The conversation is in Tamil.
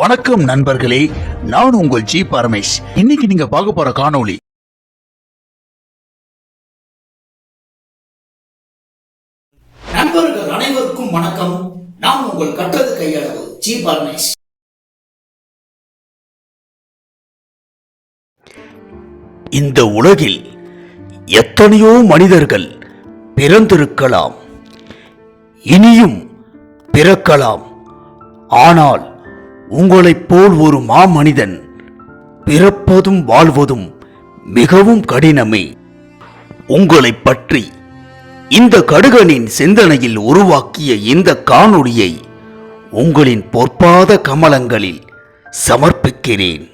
வணக்கம் நண்பர்களே நான் உங்கள் ஜி பரமேஷ். இன்னைக்கு நீங்க பார்க்க போற காணொளி நண்பர்கள் அனைவருக்கும் வணக்கம். நான் உங்கள் கற்றது கையளவு ஜி பரமேஷ். இந்த உலகில் எத்தனையோ மனிதர்கள் பிறந்திருக்கலாம் இனியும் பிறக்கலாம். ஆனால் உங்களைப் போல் ஒரு மாமனிதன் பிறப்பதும் வாழ்வதும் மிகவும் கடினமே. உங்களைப் பற்றி இந்த கடுகனின் சிந்தனையில் உருவாக்கிய இந்த காணொளியை உங்களின் பொற்பாத கமலங்களில் சமர்ப்பிக்கிறேன்.